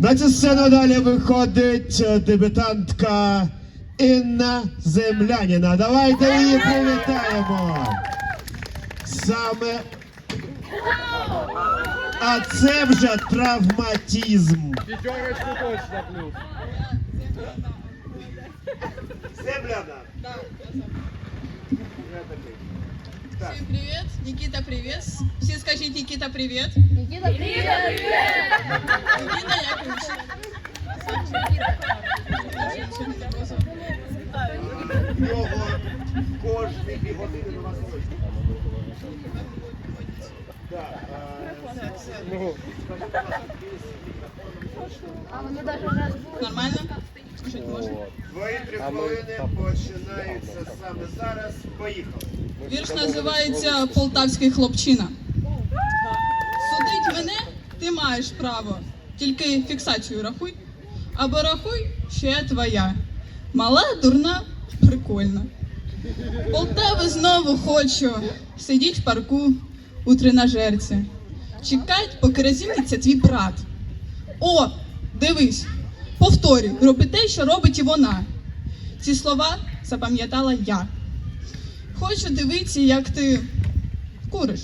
На цю сцену далі виходить е, дебютантка Інна Земляніна. Давайте її привітаємо. Саме. А це вже травматизм. Пятерочку точно плюс. Земляна. Всем привет. Никита, привет. Все скажите Никита, привет. Никита, привет! Никита Яковлевич. точно. А вони раз були. Нормально? Твої три хвилини починаються саме зараз. Поїхали. Вірш називається Полтавський хлопчина. Судить мене ти маєш право, тільки фіксацію рахуй. Або рахуй, що я твоя. Мала, дурна, прикольна. Полтави знову хочу сидіть в парку у тренажерці. Чекать, поки розімнеться твій брат. О, дивись, повторюй, роби те, що робить і вона. Ці слова запам'ятала я. Хочу дивитися, як ти куриш.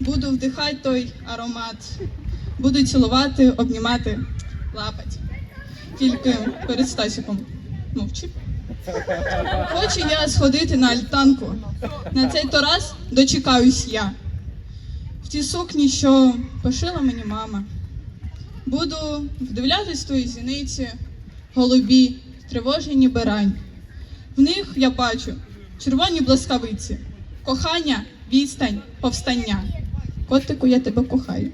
Буду вдихати той аромат. Буду цілувати, обнімати, лапать. Тільки перед Стасіком мовчи. Хочу я сходити на альтанку. На цей то раз дочекаюсь я. В ті сукні, що пошила мені мама. Буду вдивлятись твої зіниці, голубі, тривожені берань. В них я бачу червоні блискавиці, кохання, відстань, повстання. Котику, я тебе кохаю.